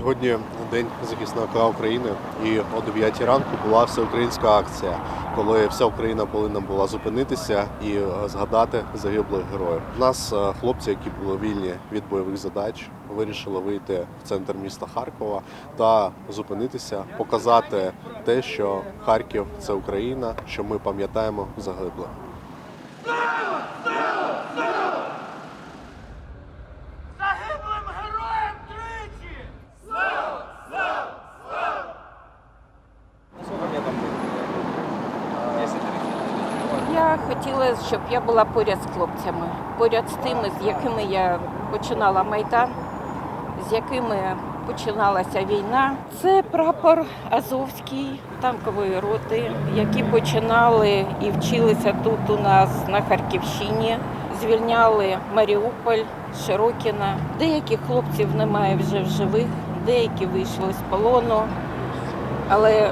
Сьогодні день захисника України, і о 9 ранку була всеукраїнська акція, коли вся Україна повинна була зупинитися і е, згадати загиблих героїв. У нас е, хлопці, які були вільні від бойових задач, вирішили вийти в центр міста Харкова та зупинитися, показати те, що Харків це Україна, що ми пам'ятаємо загиблих. Хотіла, щоб я була поряд з хлопцями, поряд з тими, з якими я починала майдан, з якими починалася війна. Це прапор Азовський танкової роти, які починали і вчилися тут у нас на Харківщині. Звільняли Маріуполь, Широкіна. Деяких хлопців немає вже в живих, деякі вийшли з полону, але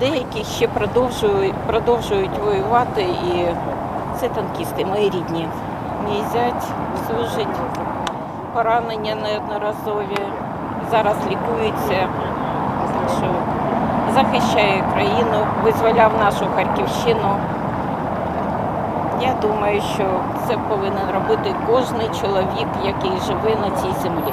деякі ще продовжують, продовжують воювати, і це танкісти, мої рідні. Мій зять служить поранення неодноразові, зараз лікується, так що захищає країну, визволяв нашу Харківщину. Я думаю, що це повинен робити кожен чоловік, який живе на цій землі.